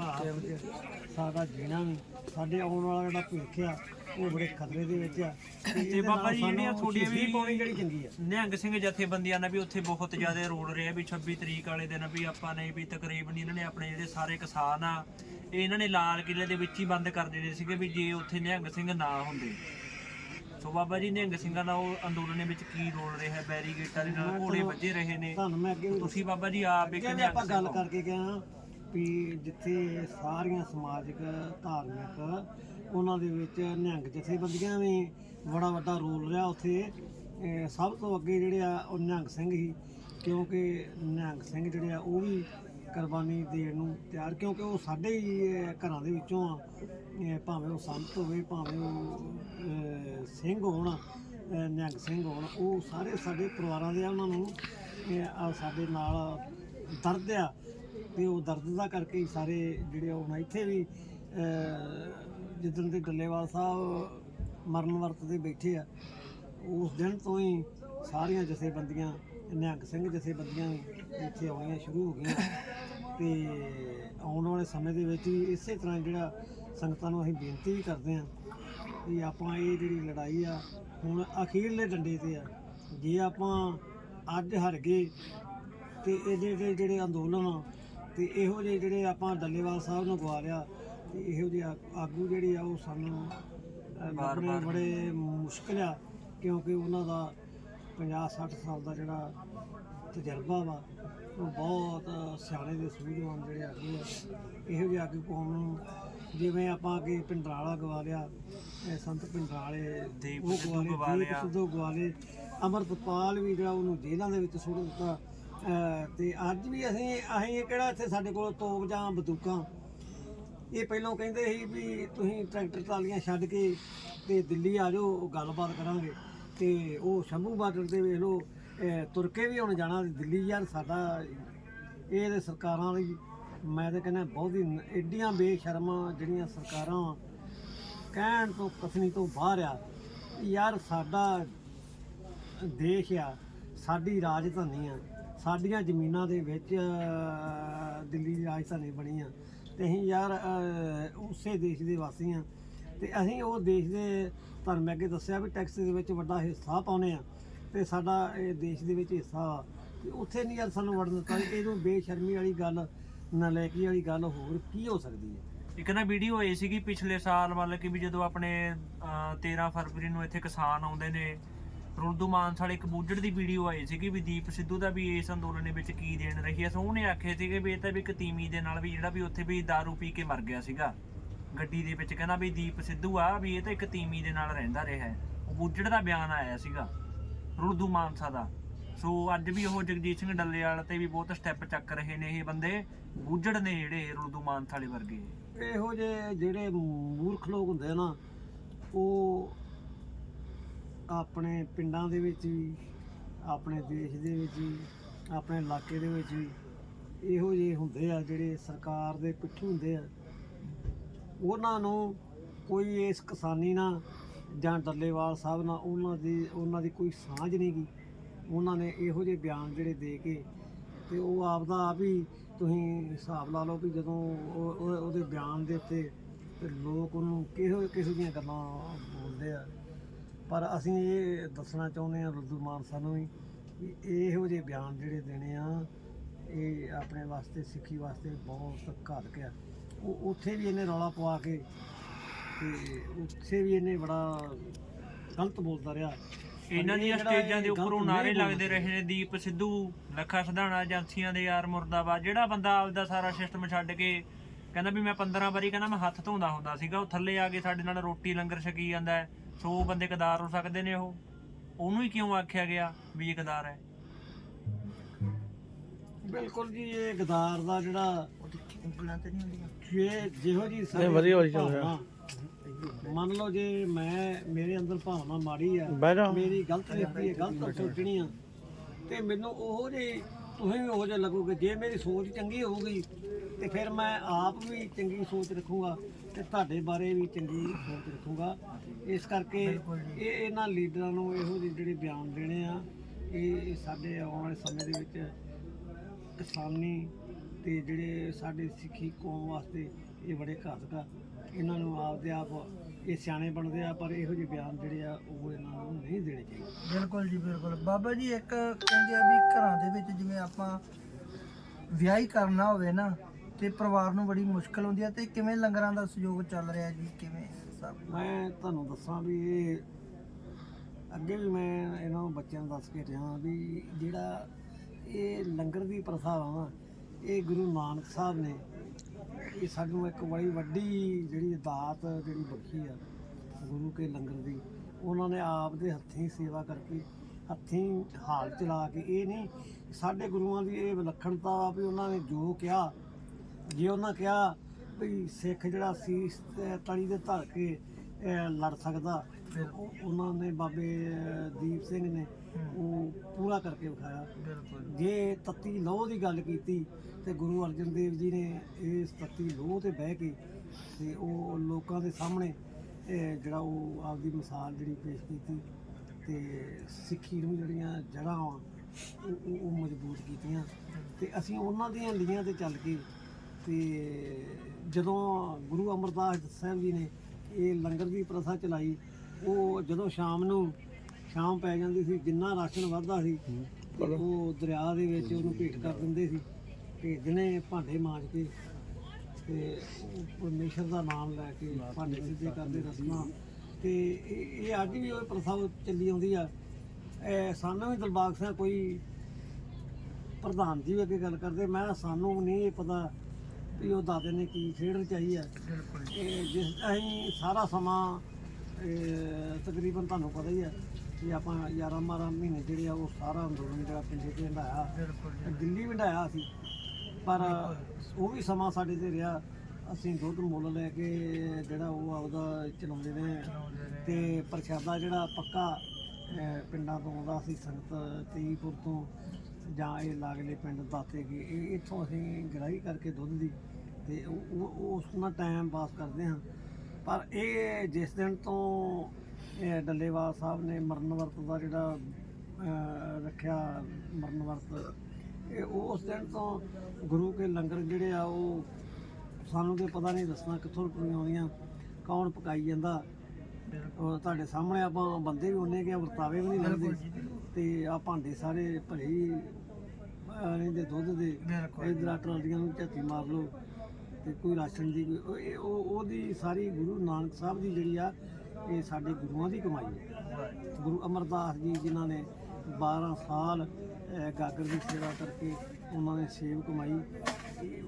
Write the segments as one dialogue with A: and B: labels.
A: ਭਾਰਤ ਵਿੱਚ ਸਾਡਾ ਜੀਣਾ ਵੀ ਸਾਡੇ ਆਉਣ ਵਾਲਾ ਜਿਹੜਾ ਭਵਿੱਖ ਆ ਉਹ ਬੜੇ ਖਤਰੇ ਦੇ ਵਿੱਚ ਆ। ਤੇ
B: ਬਾਬਾ ਜੀ ਜਿਹੜੀਆਂ ਤੁਹਾਡੀਆਂ ਵੀ-
A: ਪਾਉਣੀ ਜਿਹੜੀ ਚੰਗੀ ਆ?
B: ਨਿਹੰਗ ਸਿੰਘ ਜਥੇਬੰਦੀਆਂ ਨੇ ਵੀ ਉੱਥੇ ਬਹੁਤ ਜ਼ਿਆਦਾ ਰੋਲ ਰਿਹਾ ਵੀ 26 ਤਰੀਕ ਵਾਲੇ ਦਿਨ ਵੀ ਆਪਾਂ ਨੇ ਵੀ ਤਕਰੀਬਨ ਇਹਨਾਂ ਨੇ ਆਪਣੇ ਜਿਹੜੇ ਸਾਰੇ ਕਿਸਾਨ ਆ ਇਹ ਇਹਨਾਂ ਨੇ ਲਾਲ ਕਿਲੇ ਦੇ ਵਿੱਚ ਹੀ ਬੰਦ ਕਰ ਦੇਣੇ ਸੀਗੇ ਵੀ ਜੇ ਉੱਥੇ ਨਿਹੰਗ ਸਿੰਘ ਨਾ ਹੁੰਦੇ। ਸੋ ਬਾਬਾ ਜੀ ਨਿਹੰਗ ਸਿੰਘਾਂ ਦਾ ਉਹ ਅੰਦੋਲਨ ਵਿੱਚ ਕੀ ਰੋਲ ਰਿਹਾ ਬੈਰੀਗੇਟਾਂ ਦੇ ਨਾਲ ਘੋੜੇ ਵੱਜੇ ਰਹੇ ਨੇ?
A: ਤੁਹਾਨੂੰ ਮੈਂ ਅੱਗੇ ਵੀ
B: ਤੁਸੀਂ ਬਾਬਾ ਜੀ ਆਪ ਇੱਕ
A: ਆਪਾਂ ਗੱਲ। ਕਰਕੇ ਗਏ ਵੀ ਜਿੱਥੇ ਸਾਰੀਆਂ ਸਮਾਜਿਕ, ਧਾਰਮਿਕ ਉਹਨਾਂ ਦੇ ਵਿੱਚ ਨਿਹੰਗ ਜਥੇਬੰਦੀਆਂ ਵੀ ਬੜਾ ਵੱਡਾ ਰੋਲ ਰਿਹਾ ਉੱਥੇ। ਸਭ ਤੋਂ ਅੱਗੇ ਜਿਹੜੇ ਆ ਉਹ ਨਿਹੰਗ ਸਿੰਘ ਹੀ ਕਿਉਂਕਿ ਨਿਹੰਗ ਸਿੰਘ ਜਿਹੜੇ ਆ ਉਹ ਵੀ ਕੁਰਬਾਨੀ ਦੇਣ ਨੂੰ ਤਿਆਰ, ਕਿਉਂਕਿ ਉਹ ਸਾਡੇ ਹੀ ਘਰਾਂ ਦੇ ਵਿੱਚੋਂ ਆ। ਭਾਵੇਂ ਉਹ ਸੰਤ ਹੋਵੇ, ਭਾਵੇਂ ਉਹ ਸਿੰਘ ਹੋਣ ਨਿਹੰਗ ਸਿੰਘ ਹੋਣ, ਉਹ ਸਾਰੇ ਸਾਡੇ ਪਰਿਵਾਰਾਂ ਦੇ ਆ, ਉਹਨਾਂ ਨੂੰ ਸਾਡੇ ਨਾਲ ਦਰਦ ਆ। ਤੇ ਉਹ ਦਰਦ ਦਾ ਕਰਕੇ ਹੀ ਸਾਰੇ ਜਿਹੜੇ ਹੁਣ ਇੱਥੇ ਵੀ ਜਿੱਦਣ ਦੇ ਡੱਲੇਵਾਲ ਸਾਹਿਬ ਮਰਨ ਵਰਤ ਦੇ ਬੈਠੇ ਆ, ਉਸ ਦਿਨ ਤੋਂ ਹੀ ਸਾਰੀਆਂ ਜਥੇਬੰਦੀਆਂ, ਨਿਹੰਗ ਸਿੰਘ ਜਥੇਬੰਦੀਆਂ ਇੱਥੇ ਆਉਣੀਆਂ ਸ਼ੁਰੂ ਹੋ ਗਈਆਂ। ਤੇ ਆਉਣ ਵਾਲੇ ਸਮੇਂ ਦੇ ਵਿੱਚ ਵੀ ਇਸੇ ਤਰ੍ਹਾਂ ਜਿਹੜਾ ਸੰਗਤਾਂ ਨੂੰ ਅਸੀਂ ਬੇਨਤੀ ਵੀ ਕਰਦੇ ਹਾਂ ਕਿ ਆਪਾਂ ਇਹ ਜਿਹੜੀ ਲੜਾਈ ਆ, ਹੁਣ ਅਖੀਰਲੇ ਡੰਡੇ ਤੇ ਆ। ਜੇ ਆਪਾਂ ਅੱਜ ਹਰ ਗਏ ਤੇ ਇਹਦੇ ਦੇ ਜਿਹੜੇ ਅੰਦੋਲਨ ਆ ਤੇ ਇਹੋ ਜਿਹੇ ਜਿਹੜੇ ਆਪਾਂ ਡੱਲੇਵਾਲ ਸਾਹਿਬ ਨੂੰ ਗਵਾ ਲਿਆ ਤੇ ਇਹੋ ਜਿਹੇ ਆ- ਆਗੂ ਜਿਹੜੇ ਆ ਉਹ ਸਾਨੂੰ ਲੱਭਣੇ ਬੜੇ ਮੁਸ਼ਕਲ ਆ ਕਿਉਂਕਿ ਉਹਨਾਂ ਦਾ 50 60 ਸਾਲ ਦਾ ਜਿਹੜਾ ਤਜਰਬਾ ਵਾ ਉਹ ਬਹੁਤ ਸਿਆਣੇ ਦੇ ਸੂਝਵਾਨ ਜਿਹੜੇ ਆਗੂ ਆ ਇਹੋ ਜਿਹੇ ਆਗੂ ਕੌਮ ਨੂੰ ਜਿਵੇਂ ਆਪਾਂ ਅੱਗੇ ਪਿੰਡਰਾਲਾ ਗਵਾ ਲਿਆ ਇਹ ਸੰਤ ਪਿੰਡਰਾਲੇ
B: ਦੀਪ
A: ਉਹ
B: ਸਿੱਧੂ ਗਵਾ ਲਿਆ।
A: ਸਿੱਧੂ ਗਵਾ ਲਏ ਅਮਰਤਪਾਲ ਵੀ ਜਿਹੜਾ ਉਹਨੂੰ ਜੇਲ੍ਹਾਂ ਦੇ ਵਿੱਚ ਸੁੱਟ ਦਿੱਤਾ ਤੇ ਅੱਜ ਵੀ ਅਸੀਂ ਅਸੀਂ ਇਹ ਕਿਹੜਾ ਇੱਥੇ ਸਾਡੇ ਕੋਲ ਤੋਪ ਜਾਂ ਬੰਦੂਕਾਂ? ਇਹ ਪਹਿਲਾਂ ਕਹਿੰਦੇ ਸੀ ਵੀ ਤੁਸੀਂ ਟਰੈਕਟਰ ਟਰਾਲੀਆਂ ਛੱਡ ਕੇ ਤੇ ਦਿੱਲੀ ਆ ਜਾਓ ਗੱਲਬਾਤ ਕਰਾਂਗੇ। ਤੇ ਉਹ ਸ਼ੰਭੂ ਬਾਰਡਰ ਤੇ ਵੇਖ ਲਓ ਤੁਰ ਕੇ ਵੀ ਹੁਣ ਜਾਣਾ ਦਿੱਲੀ ਯਾਰ ਸਾਡਾ, ਇਹ ਤੇ ਸਰਕਾਰਾਂ ਲਈ, ਮੈਂ ਤਾਂ ਕਹਿੰਦਾ ਬਹੁਤ ਹੀ ਐਡੀਆਂ ਬੇਸ਼ਰਮਾਂ ਜਿਹੜੀਆਂ ਸਰਕਾਰਾਂ ਕਹਿਣ ਤੋਂ ਕਥਨੀ ਤੋਂ ਬਾਹਰ ਆ। ਯਾਰ ਸਾਡਾ ਦੇਸ਼ ਆ, ਸਾਡੀ ਰਾਜਧਾਨੀ ਆ। ਸਾਡੀਆਂ ਜ਼ਮੀਨਾਂ ਦੇ ਵਿੱਚ ਦਿੱਲੀ ਦੀ ਰਾਜਧਾਨੀ ਬਣੀ ਆ। ਤੇ ਅਸੀਂ ਯਾਰ ਉਸੇ ਦੇਸ਼ ਦੇ ਵਾਸੀ ਆ। ਤੇ ਅਸੀਂ ਉਹ ਦੇਸ਼ ਦੇ ਤੁਹਾਨੂੰ ਮੈਂ ਅੱਗੇ ਦੱਸਿਆ ਵੀ ਟੈਕਸ ਦੇ ਵਿੱਚ ਵੱਡਾ ਹਿੱਸਾ ਪਾਉਨੇ ਆ। ਤੇ ਸਾਡਾ ਇਹ ਦੇਸ਼ ਦੇ ਵਿੱਚ ਹਿੱਸਾ ਵਾ। ਤੇ ਉੱਥੇ ਨਹੀਂ ਯਾਰ ਸਾਨੂੰ ਵੜਨ ਦਿੱਤਾ ਇਹਨੂੰ ਬੇਸ਼ਰਮੀ ਵਾਲੀ ਗੱਲ ਨਲਾਇਕੀ ਵਾਲੀ ਗੱਲ ਹੋਰ ਕੀ ਹੋ ਸਕਦੀ ਹੈ?
B: ਇੱਕ ਨਾ ਵੀਡੀਓ ਆਈ ਸੀਗੀ ਪਿਛਲੇ ਸਾਲ ਮਤਲਬ ਕਿ ਵੀ ਜਦੋਂ ਆਪਣੇ ਅਹ, 13 ਫਰਵਰੀ ਨੂੰ ਇੱਥੇ ਕਿਸਾਨ ਆਉਂਦੇ ਨੇ ਰੁਲਦੂ ਮਾਨਸ ਵਾਲੇ ਇੱਕ ਬੂਜੜ ਦੀ ਵੀਡੀਓ ਆਈ ਸੀਗੀ ਵੀ ਦੀਪ ਸਿੱਧੂ ਦਾ ਵੀ ਇਸ ਅੰਦੋਲਨ ਦੇ ਵਿੱਚ ਕੀ ਦੇਣ ਰਹੀ ਐ ਸੋ ਉਹਨੇ ਆਖਿਆ ਸੀਗੇ ਵੀ ਇਹ ਤਾਂ ਵੀ ਇੱਕ ਤੀਮੀ ਦੇ ਨਾਲ ਵੀ ਜਿਹੜਾ ਵੀ ਉੱਥੇ ਵੀ दारू ਪੀ ਕੇ ਮਰ ਗਿਆ ਸੀਗਾ। ਗੱਡੀ ਦੇ ਵਿੱਚ ਕਹਿੰਦਾ ਵੀ ਦੀਪ ਸਿੱਧੂ ਆ ਵੀ ਇਹ ਤਾਂ ਇੱਕ ਤੀਮੀ ਦੇ ਨਾਲ ਰਹਿੰਦਾ ਰਿਹਾ ਹੈ। ਉਹ ਦਾ ਬਿਆਨ ਆਇਆ ਸੀਗਾ ਰੁਲਦੂ ਮਾਨਸਾ ਦਾ। ਸੋ ਅੱਜ ਵੀ ਉਹ ਜਗਜੀਤ ਸਿੰਘ ਡੱਲੇਵਾਲ ਤੇ ਵੀ ਬਹੁਤ ਸਟੈਪ ਚੱਕ ਰਹੇ ਨੇ ਇਹ ਬੰਦੇ। ਬੂਝੜ ਨੇ ਜਿਹੜੇ ਰੁਲਦੂ ਮਾਨਸਾ ਵਾਲੇ ਵਰਗੇ।
A: ਇਹੋ ਜਿਹੇ ਜਿਹੜੇ ਮੂਰਖ ਲੋਕ ਹੁੰਦੇ ਨਾ, ਉਹ ਆਪਣੇ ਪਿੰਡਾਂ ਦੇ ਵਿੱਚ ਵੀ, ਆਪਣੇ ਦੇਸ਼ ਦੇ ਵਿੱਚ ਵੀ, ਆਪਣੇ ਇਲਾਕੇ ਦੇ ਵਿੱਚ ਵੀ ਇਹੋ ਜਿਹੇ ਹੁੰਦੇ ਆ ਜਿਹੜੇ ਸਰਕਾਰ ਦੇ ਪਿੱਠੂ ਹੁੰਦੇ ਆ। ਉਹਨਾਂ ਨੂੰ ਕੋਈ ਇਸ ਕਿਸਾਨੀ ਨਾਲ ਜਾਂ ਡੱਲੇਵਾਲ ਸਾਹਿਬ ਨਾਲ ਉਹਨਾਂ ਦੀ ਉਹਨਾਂ ਦੀ ਕੋਈ ਸਾਂਝ ਨਹੀਂ ਗੀ। ਉਹਨਾਂ ਨੇ ਇਹੋ ਜਿਹੇ ਬਿਆਨ ਜਿਹੜੇ ਦੇ ਕੇ ਤੇ ਉਹ ਆਪਦਾ ਆਪ ਹੀ ਤੁਸੀਂ ਹਿਸਾਬ ਲਾ ਲਓ ਵੀ ਜਦੋਂ ਉਹਦੇ ਬਿਆਨ ਦੇ ਉੱਤੇ ਲੋਕ ਉਹਨੂੰ ਕਿਹੋ ਕਿਸੇ ਦੀਆਂ ਗੱਲਾਂ ਬੋਲਦੇ ਆ। ਪਰ ਅਸੀਂ ਇਹ ਦੱਸਣਾ ਚਾਹੁੰਦੇ ਹਾਂ ਰੁੱਦੂ ਮਾਨਸਾ ਨੂੰ ਵੀ ਕਿ ਇਹੋ ਜਿਹੇ ਬਿਆਨ ਜਿਹੜੇ ਦੇਣੇ ਆ ਇਹ ਆਪਣੇ ਵਾਸਤੇ ਸਿੱਖੀ ਵਾਸਤੇ ਬਹੁਤ ਘਾਤਕ ਆ। ਉਹ ਉੱਥੇ ਵੀ ਇਹਨੇ ਰੌਲਾ ਪਵਾ ਕੇ ਤੇ ਉੱਥੇ ਵੀ ਇਹਨੇ ਬੜਾ ਗਲਤ ਬੋਲਦਾ ਰਿਹਾ।
B: ਇਹਨਾਂ ਦੀਆਂ ਸਟੇਜਾਂ ਦੇ ਉੱਪਰੋਂ
A: ਗਲਤ
B: ਨਾਰੇ ਲੱਗਦੇ ਰਹੇ ਨੇ। ਦੀਪ ਸਿੱਧੂ ਲੱਖਾ ਸਧਾਣਾ ਏਜੰਸੀਆਂ ਦੇ ਯਾਰ ਮੁਰਦਾਬਾਦ ਜਿਹੜਾ ਬੰਦਾ ਆਪਦਾ ਸਾਰਾ ਸਿਸਟਮ ਛੱਡ ਕੇ ਕਹਿੰਦਾ ਵੀ ਮੈਂ 15 ਵਾਰੀ ਕਹਿੰਦਾ ਮੈਂ ਹੱਥ ਧੋਂਦਾ ਹੁੰਦਾ ਸੀਗਾ ਉਹ ਥੱਲੇ ਆ ਕੇ ਸਾਡੇ ਨਾਲ ਰੋਟੀ ਲੰਗਰ ਛਕੀ ਜਾਂਦਾ ਸੋ ਬੰਦੇ ਕਦਾਰ ਹੋ ਸਕਦੇ ਨੇ ਉਹ। ਉਹਨੂੰ ਹੀ ਕਿਉਂ ਆਖਿਆ ਗਿਆ ਵੀ ਇਹ ਕਦਾਰ ਹੈ?
A: ਬਿਲਕੁਲ ਜੀ ਇਹ ਗਦਾਰ ਦਾ ਜਿਹੜਾ
C: ਉਂਗਲਾਂ ਤੇ ਨਹੀਂ ਹੁੰਦੀਆਂ।
A: ਜੇ ਜਿਹੋ ਜੀ ਸਾਡੇ
D: ਵਧੀਆ ਵਾਲੀ ਚੱਲ ਰਿਹਾ।
A: ਮੰਨ ਲਓ ਜੇ ਮੈਂ ਮੇਰੇ ਅੰਦਰ ਭਾਵਨਾ ਮਾੜੀ ਆ
D: ਬਹਿ ਜਾ।
A: ਮੇਰੀ ਗਲਤ ਨੀਤੀ ਹੈ ਗਲਤ ਸੋਚਣੀ ਆ ਤੇ ਮੈਨੂੰ ਉਹੋ ਜਿਹੀ ਤੁਸੀਂ ਵੀ ਉਹੋ ਜਿਹਾ ਲੱਗੋਗੇ ਜੇ ਮੇਰੀ ਸੋਚ ਚੰਗੀ ਹੋਊਗੀ ਤੇ ਫਿਰ ਮੈਂ ਆਪ ਵੀ ਚੰਗੀ ਸੋਚ ਰੱਖੂਗਾ। ਤੇ ਤੁਹਾਡੇ ਬਾਰੇ ਵੀ ਚੰਗੀ ਸੋਚ ਰੱਖੂਗਾ। ਇਸ ਕਰਕੇ ਇਹ ਇਹਨਾਂ ਲੀਡਰਾਂ ਨੂੰ ਇਹੋ ਜਿਹੇ ਜਿਹੜੇ ਬਿਆਨ ਦੇਣੇ ਆ ਇਹ ਸਾਡੇ ਆਉਣ ਵਾਲੇ ਸਮੇਂ ਦੇ ਵਿੱਚ ਕਿਸਾਨੀ ਤੇ ਜਿਹੜੇ ਸਾਡੇ ਸਿੱਖੀ ਕੌਮ ਵਾਸਤੇ ਇਹ ਬੜੇ ਘਾਤਕ ਆ। ਇਹਨਾਂ ਨੂੰ ਆਪਦੇ ਆਪ ਇਹ ਸਿਆਣੇ ਬਣਦੇ ਆ ਪਰ ਇਹੋ ਜਿਹੇ ਬਿਆਨ ਜਿਹੜੇ ਆ ਉਹ ਇਹਨਾਂ ਨੂੰ ਨਹੀਂ ਦੇਣੇ ਚਾਹੀਦੇ।
C: ਬਿਲਕੁਲ ਜੀ ਬਿਲਕੁਲ। ਬਾਬਾ ਜੀ ਇੱਕ ਕਹਿੰਦੇ ਆ ਵੀ ਘਰਾਂ ਦੇ ਵਿੱਚ ਜਿਵੇਂ ਆਪਾਂ ਵਿਆਹ ਹੀ ਕਰਨਾ ਹੋਵੇ ਨਾ ਤੇ ਪਰਿਵਾਰ ਨੂੰ ਬੜੀ ਮੁਸ਼ਕਲ ਹੁੰਦੀ ਹੈ ਤੇ ਕਿਵੇਂ ਲੰਗਰਾਂ ਦਾ ਸਹਿਯੋਗ ਚੱਲ ਰਿਹਾ ਜੀ? ਕਿਵੇਂ ਸਭ
A: ਮੈਂ ਤੁਹਾਨੂੰ ਦੱਸਾਂ ਵੀ ਇਹ ਅੱਗੇ ਵੀ ਮੈਂ ਇਹਨਾਂ ਨੂੰ ਬੱਚਿਆਂ ਨੂੰ ਦੱਸ ਕੇ ਰਿਹਾ ਵੀ ਜਿਹੜਾ ਇਹ ਲੰਗਰ ਦੀ ਪ੍ਰਥਾ ਵਾ ਨਾ, ਇਹ ਗੁਰੂ ਨਾਨਕ ਸਾਹਿਬ ਨੇ ਇਹ ਸਾਨੂੰ ਇੱਕ ਬੜੀ ਵੱਡੀ ਜਿਹੜੀ ਦਾਤ ਜਿਹੜੀ ਬਖਸ਼ੀ ਆ ਗੁਰੂ ਕੇ ਲੰਗਰ ਦੀ, ਉਹਨਾਂ ਨੇ ਆਪ ਦੇ ਹੱਥੀਂ ਸੇਵਾ ਕਰਕੇ, ਹੱਥੀਂ ਹਾਲ ਚਲਾ ਕੇ ਇਹ ਨਹੀਂ, ਸਾਡੇ ਗੁਰੂਆਂ ਦੀ ਇਹ ਵਿਲੱਖਣਤਾ ਵਾ ਵੀ ਉਹਨਾਂ ਨੇ ਜੋ ਕਿਹਾ ਜੇ ਉਹਨਾਂ ਕਿਹਾ ਵੀ ਸਿੱਖ ਜਿਹੜਾ ਤੇ ਤਲੀ ਦੇ ਧਰ ਕੇ ਲੜ ਸਕਦਾ ਉਹ- ਉਹਨਾਂ ਨੇ ਬਾਬੇ ਦੀਪ ਸਿੰਘ ਨੇ ਉਹ ਪੂਰਾ ਕਰਕੇ ਵਿਖਾਇਆ। ਜੇ ਤੱਤੀ ਲੋਹ ਦੀ ਗੱਲ ਕੀਤੀ ਤੇ ਗੁਰੂ ਅਰਜਨ ਦੇਵ ਜੀ ਨੇ ਇਸ ਤੱਤੀ ਲੋਹ ਤੇ ਬਹਿ ਕੇ ਤੇ ਉਹ ਲੋਕਾਂ ਦੇ ਸਾਹਮਣੇ ਜਿਹੜਾ ਉਹ ਆਪਦੀ ਮਿਸਾਲ ਜਿਹੜੀ ਪੇਸ਼ ਕੀਤੀ ਤੇ ਸਿੱਖੀ ਨੂੰ ਜਿਹੜੀਆਂ ਜੜ੍ਹਾਂ ਉਹ ਮਜ਼ਬੂਤ ਕੀਤੀਆਂ ਤੇ ਅਸੀਂ ਉਹਨਾਂ ਦੀਆਂ ਲੀਆਂ ਤੇ ਚੱਲ ਕੇ ਤੇ ਜਦੋਂ ਗੁਰੂ ਅਮਰਦਾਸ ਸਾਹਿਬ ਜੀ ਨੇ ਇਹ ਲੰਗਰ ਦੀ ਪ੍ਰਥਾ ਚਲਾਈ ਉਹ ਜਦੋਂ ਸ਼ਾਮ ਨੂੰ ਸ਼ਾਮ ਪੈ ਜਾਂਦੀ ਸੀ ਜਿੰਨਾ ਰਾਸ਼ਨ ਵੱਧਦਾ ਸੀ ਤੇ ਉਹ ਦਰਿਆ ਦੇ ਵਿੱਚ ਉਹਨੂੰ ਭੇਟ ਕਰ ਦਿੰਦੇ ਸੀ ਭੇਜਣੇ ਭਾਂਡੇ ਮਾਂਜ ਕੇ ਤੇ ਪਰਮੇਸ਼ਰ ਦਾ ਨਾਮ ਲੈ ਕੇ ਭਾਂਡੇ ਸਿੱਧੇ ਕਰਦੇ ਰਸਮਾਂ। ਤੇ ਇਹ ਅੱਜ ਵੀ ਉਹ ਪ੍ਰਥਾ ਚੱਲੀ ਆਉਂਦੀ ਆ। ਸਾਨੂੰ ਵੀ ਦਿਲਬਾਗ ਸਿੰਘ ਕੋਈ ਪ੍ਰਧਾਨ ਜੀ ਅੱਗੇ ਗੱਲ ਕਰਦੇ ਮੈਂ ਸਾਨੂੰ ਨਹੀਂ ਇਹ ਪਤਾ ਵੀ ਉਹ ਦਾਦੇ ਨੇ ਕੀ ਖੇਡ ਰਚਾਈ ਆ।
C: ਬਿਲਕੁਲ
A: ਇਹ ਜਿਸ ਅਸੀਂ ਸਾਰਾ ਸਮਾਂ ਇਹ, ਤਕਰੀਬਨ ਤੁਹਾਨੂੰ ਪਤਾ ਹੀ ਹੈ ਕਿ ਆਪਾਂ 11 12 ਮਹੀਨੇ ਜਿਹੜੇ ਆ ਉਹ ਸਾਰਾ ਅੰਦੋਲਨ ਜਿਹੜਾ ਪਿੰਡੇ ਤੇ ਹੰਡਾਇਆ
C: ਬਿਲਕੁਲ
A: ਦਿੱਲੀ ਹੰਡਾਇਆ ਸੀ। ਪਰ ਉਹ ਵੀ ਸਮਾਂ ਸਾਡੇ ਤੇ ਰਿਹਾ। ਅਸੀਂ ਦੁੱਧ ਮੁੱਲ ਲੈ ਕੇ ਜਿਹੜਾ ਉਹ ਆਪਦਾ ਚਲਾਉਂਦੇ ਨੇ। ਤੇ ਪ੍ਰਸ਼ਾਦਾ ਜਿਹੜਾ ਪੱਕਾ ਪਿੰਡਾਂ ਤੋਂ ਆਉਂਦਾ ਸੀ ਸੰਗਤ ਤੀਪੁਰ ਤੋਂ। ਜਾਂ ਇਹ ਲਾਗਲੇ ਪਿੰਡ ਦਾਤੇ ਕੀ ਇਹ ਇੱਥੋਂ ਅਸੀਂ ਗ੍ਰਾਈ ਕਰਕੇ ਦੁੱਧ ਦੀ ਤੇ ਉਹ- ਉਹ ਉਸ ਨਾਲ ਟਾਈਮ ਪਾਸ ਕਰਦੇ ਹਾਂ। ਪਰ ਇਹ ਜਿਸ ਦਿਨ ਤੋਂ ਇਹ ਡੱਲੇਵਾਲ ਸਾਹਿਬ ਨੇ ਮਰਨ ਵਰਤ ਦਾ ਜਿਹੜਾ ਰੱਖਿਆ ਮਰਨ ਵਰਤ ਇਹ ਉਸ ਦਿਨ ਤੋਂ ਗੁਰੂ ਕੇ ਲੰਗਰ ਜਿਹੜੇ ਆ ਉਹ ਸਾਨੂੰ ਤੇ ਪਤਾ ਨਹੀਂ ਦੱਸਣਾ ਕਿੱਥੋਂ ਰੁਪਈਆਂ ਆਉਂਦੀਆਂ ਕੌਣ ਪਕਾਈ ਜਾਂਦਾ। ਤੁਹਾਡੇ ਸਾਹਮਣੇ ਆਪਾਂ ਬੰਦੇ ਵੀ ਉਹਨੇ ਕਿ ਵਰਤਾਵੇ ਵੀ ਨਹੀਂ
C: ਜੀ
A: ਤੇ ਆ ਭਾਂਡੇ ਸਾਰੇ ਭਰੇ ਅਹ, ਦੇ ਦੁੱਧ ਦੇ
C: ਬਿਲਕੁਲ।
A: ਇਧਰ ਟਰਾਲੀਆਂ ਨੂੰ ਝਾਤੀ ਮਾਰ ਲਓ ਤੇ ਕੋਈ ਰਾਸ਼ਨ ਦੀ ਕੋਈ ਉਹ- ਇਹ- ਉਹ ਉਹਦੀ ਸਾਰੀ ਗੁਰੂ ਨਾਨਕ ਸਾਹਿਬ ਦੀ ਜਿਹੜੀ ਆ ਇਹ ਸਾਡੇ ਗੁਰੂਆਂ ਦੀ ਕਮਾਈ ਹੈ। ਗੁਰੂ ਅਮਰਦਾਸ ਜੀ ਜਿਨ੍ਹਾਂ ਨੇ 12 ਸਾਲ ਗਾਗਰ ਦੀ ਸੇਵਾ ਕਰਕੇ ਉਹਨਾਂ ਨੇ ਸੇਵ ਕਮਾਈ। ਇਹ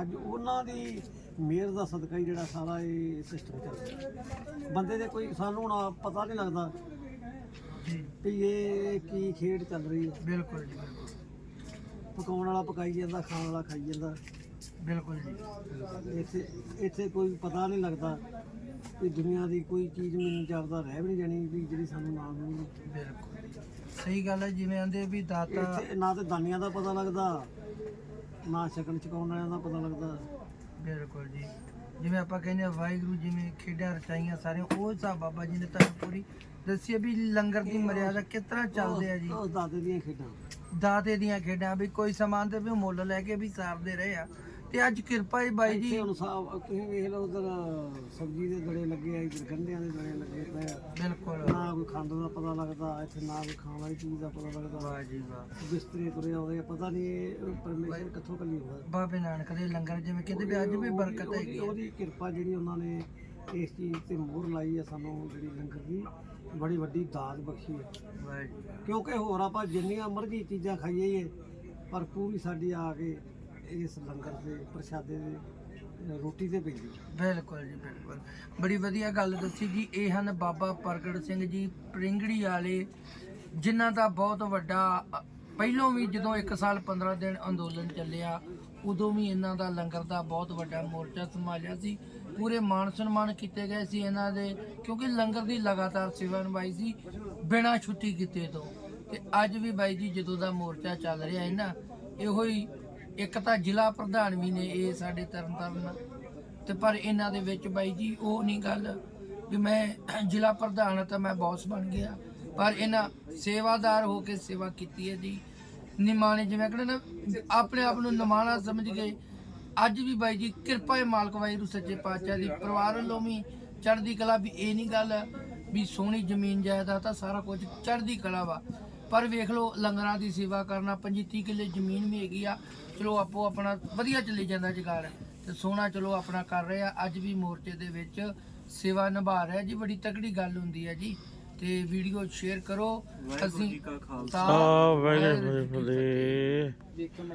A: ਅੱਜ ਉਹਨਾਂ ਦੀ ਮਿਹਰ ਦਾ ਸਦਕਾ ਹੀ ਜਿਹੜਾ ਸਾਰਾ ਇਹ ਸਿਸਟਮ ਚੱਲਦਾ ਬੰਦੇ ਦੇ ਕੋਈ ਸਾਨੂੰ ਹੁਣ ਪਤਾ ਨਹੀਂ ਲੱਗਦਾ
C: ਜੀ।
A: ਵੀ ਇਹ ਕੀ ਖੇਡ ਚੱਲ ਰਹੀ ਹੈ।
C: ਬਿਲਕੁਲ ਜੀ ਬਿਲਕੁਲ।
A: ਪਕਾਉਣ ਵਾਲਾ ਪਕਾਈ ਜਾਂਦਾ ਖਾਣ ਵਾਲਾ ਖਾਈ ਜਾਂਦਾ।
C: ਬਿਲਕੁਲ ਜੀ।
A: ਇੱਥੇ ਇੱਥੇ ਕੋਈ ਪਤਾ ਨਹੀਂ ਲੱਗਦਾ ਵੀ ਦੁਨੀਆ ਦੀ ਕੋਈ ਚੀਜ਼ ਮੈਨੂੰ ਜਾਪਦਾ ਰਹਿ ਵੀ ਨਹੀਂ ਜਾਣੀ ਵੀ ਜਿਹੜੀ ਸਾਨੂੰ ਨਾ ਮਿਲੀ।
C: ਬਿਲਕੁਲ ਸਹੀ ਗੱਲ ਹੈ ਜਿਵੇਂ ਆਂਦੇ ਵੀ ਦਾਤਾ
A: ਇੱਥੇ ਨਾ ਤੇ ਦਾਨੀਆਂ ਦਾ ਪਤਾ ਲੱਗਦਾ ਨਾ ਛਕਣ ਛਕਾਉਣ ਵਾਲਿਆਂ ਦਾ ਪਤਾ ਲੱਗਦਾ।
C: ਬਿਲਕੁਲ ਜੀ। ਜਿਵੇਂ ਆਪਾਂ ਕਹਿੰਦੇ ਆ ਵਾਹਿਗੁਰੂ ਜਿਵੇਂ ਖੇਡਾਂ ਰਚਾਈਆਂ ਸਾਰੀਆਂ ਉਹ ਹਿਸਾਬ ਬਾਬਾ ਜੀ ਨੇ ਤੁਹਾਨੂੰ ਪੂਰੀ ਦੱਸੀ ਵੀ ਲੰਗਰ ਦੀ ਮਰਿਆਦਾ ਕਿਸ ਤਰ੍ਹਾਂ ਚੱਲਦੇ ਆ ਜੀ।
A: ਉਹ ਦਾਦੇ ਦੀਆਂ ਖੇਡਾਂ।
C: ਦਾਤੇ ਦੀਆਂ ਖੇਡਾਂ ਵੀ ਕੋਈ ਸਮਾਨ ਤੇ ਵੀ ਮੁੱਲ ਲੈ ਕੇ ਵੀ ਸਾਰਦੇ ਰਹੇ ਆ। ਤੇ ਅੱਜ ਕਿਰਪਾ ਹੀ ਬਾਈ ਜੀ।
A: ਇੱਥੇ ਹੁਣ ਸਾਹਿਬ ਤੁਸੀਂ ਵੇਖ ਲਓ ਉਧਰ ਸਬਜ਼ੀ ਦੇ ਦੜੇ ਲੱਗੇ ਆ ਇੱਧਰ ਗੰਢਿਆਂ ਦੇ ਦੜੇ ਲੱਗੇ ਪਏ ਆ।
C: ਬਿਲਕੁਲ।
A: ਨਾ ਕੋਈ ਖੰਡ ਦਾ ਪਤਾ ਲੱਗਦਾ ਇੱਥੇ ਨਾ ਕੋਈ ਖਾਣ ਵਾਲੀ ਚੀਜ਼ ਦਾ ਪਤਾ ਲੱਗਦਾ।
C: ਵਾਹ ਜੀ ਵਾਹ।
A: ਬਿਸਤਰੇ ਤੁਰੇ ਆਉਂਦੇ ਆ, ਪਤਾ ਨਹੀਂ ਇਹ ਪਰਮੇਸ਼ਰ ਕਿੱਥੋਂ ਕੱਲੀ ਹੁੰਦਾ
C: ਬਾਬੇ ਨਾਨਕ ਦੇ ਲੰਗਰ ਜਿਵੇਂ ਕਹਿੰਦੇ ਵੀ ਅੱਜ ਵੀ ਬਰਕਤ ਹੈਗੀ ਆ।
A: ਉਹਦੀ ਕਿਰਪਾ ਜਿਹੜੀ ਉਹਨਾਂ ਨੇ ਇਸ ਚੀਜ਼ ਤੇ ਮੋਹਰ ਲਾਈ ਹੈ ਸਾਨੂੰ ਜਿਹੜੀ ਲੰਗਰ ਦੀ ਬੜੀ ਵੱਡੀ ਦਾਤ ਬਖਸ਼ੀ ਹੈ। ਕਿਉਂਕਿ ਹੋਰ ਆਪਾਂ ਜਿੰਨੀਆਂ ਮਰਜ਼ੀ ਚੀਜ਼ਾਂ ਖਾਈਏ ਪਰ ਪੂਰੀ ਸਾਡੀ ਆ ਕੇ ਇਸ ਲੰਗਰ ਦੇ ਪ੍ਰਸ਼ਾਦੇ ਦੇ ਰੋਟੀ ਤੇ ਪੈਂਦੀ।
C: ਬਿਲਕੁਲ ਜੀ ਬਿਲਕੁਲ ਬੜੀ ਵਧੀਆ ਗੱਲ ਦੱਸੀ ਜੀ ਇਹ ਹਨ ਬਾਬਾ ਪ੍ਰਗਟ ਸਿੰਘ ਜੀ ਪ੍ਰਿੰਗੜੀ ਵਾਲੇ ਜਿਨ੍ਹਾਂ ਦਾ ਬਹੁਤ ਵੱਡਾ ਪਹਿਲੋਂ ਵੀ ਜਦੋਂ 1 ਸਾਲ 15 ਦਿਨ ਅੰਦੋਲਨ ਚੱਲਿਆ ਉਦੋਂ ਵੀ ਇਹਨਾਂ ਦਾ ਲੰਗਰ ਦਾ ਬਹੁਤ ਵੱਡਾ ਮੋਰਚਾ ਸੰਭਾਲਿਆ ਸੀ ਪੂਰੇ ਮਾਣ ਸਨਮਾਨ ਕੀਤੇ ਗਏ ਸੀ ਇਹਨਾਂ ਦੇ, ਕਿਉਂਕਿ ਲੰਗਰ ਦੀ ਲਗਾਤਾਰ ਸੇਵਾ ਨਿਭਾਈ ਸੀ, ਬਿਨਾਂ ਛੁੱਟੀ ਕੀਤੇ ਤੋਂ। ਤੇ ਅੱਜ ਵੀ ਬਾਈ ਜੀ ਜਦੋਂ ਦਾ ਮੋਰਚਾ ਚੱਲ ਰਿਹਾ ਹੈ ਨਾ, ਇਹੋ ਹੀ ਇੱਕ ਤਾਂ ਜ਼ਿਲ੍ਹਾ ਪ੍ਰਧਾਨ ਵੀ ਨੇ ਇਹ ਸਾਡੇ ਤਰਨਤਾਰਨ ਤੇ ਪਰ ਇਹਨਾਂ ਦੇ ਵਿੱਚ ਬਾਈ ਜੀ ਉਹ ਨਹੀਂ ਗੱਲ ਵੀ ਮੈਂ ਜ਼ਿਲ੍ਹਾ ਪ੍ਰਧਾਨ ਤਾਂ ਮੈਂ ਬੌਸ ਬਣ ਗਿਆ। ਪਰ ਇਹਨਾਂ ਸੇਵਾਦਾਰ ਹੋ ਕੇ ਸੇਵਾ ਕੀਤੀ ਹੈ ਜੀ। ਨਿਮਾਣੇ ਜਿਵੇਂ ਕਹਿੰਦੇ ਨਾ, ਆਪਣੇ ਆਪ ਨੂੰ ਨਿਮਾਣਾ ਸਮਝ ਕੇ ਅੱਜ ਵੀ ਬਾਈ ਜੀ ਕਿਰਪਾ ਹੈ ਮਾਲਕ ਵਾਹਿਗੁਰੂ ਸੱਚੇ ਪਾਤਸ਼ਾਹ ਦੀ। ਪਰਿਵਾਰ ਵੱਲੋਂ ਵੀ ਚੜ੍ਹਦੀ ਕਲਾ ਵੀ ਇਹ ਨਹੀਂ ਗੱਲ ਵੀ ਸੋਹਣੀ ਜ਼ਮੀਨ ਜਾਇਦਾਦ ਤਾਂ ਸਾਰਾ ਕੁਝ ਚੜ੍ਹਦੀ ਕਲਾ ਵਾ। ਪਰ ਵੇਖ ਲਓ ਲੰਗਰਾਂ ਦੀ ਸੇਵਾ ਕਰਨਾ 25 ਕਿੱਲੇ ਜ਼ਮੀਨ ਵੀ ਹੈਗੀ ਆ। ਚਲੋ ਆਪੋ ਆਪਣਾ ਵਧੀਆ ਚੱਲੀ ਜਾਂਦਾ ਜਗਾਰ ਤੇ ਸੋਹਣਾ ਚਲੋ ਆਪਣਾ ਕਰ ਰਹੇ ਆ। ਅੱਜ ਵੀ ਮੋਰਚੇ ਦੇ ਵਿੱਚ ਸੇਵਾ ਨਿਭਾ ਰਿਹਾ ਜੀ ਬੜੀ ਤਕੜੀ ਗੱਲ ਹੁੰਦੀ ਹੈ ਜੀ। ਤੇ ਵੀਡੀਓ ਸ਼ੇਅਰ ਕਰੋ।
B: ਵਾਹਿਗੁਰੂ
C: ਅਸੀਂ
B: ਜੀ ਕਾ ਖਾਲਸਾ।
D: ਵਾਹਿਗੁਰੂ ਜੀ ਕੀ ਫਤਿਹ।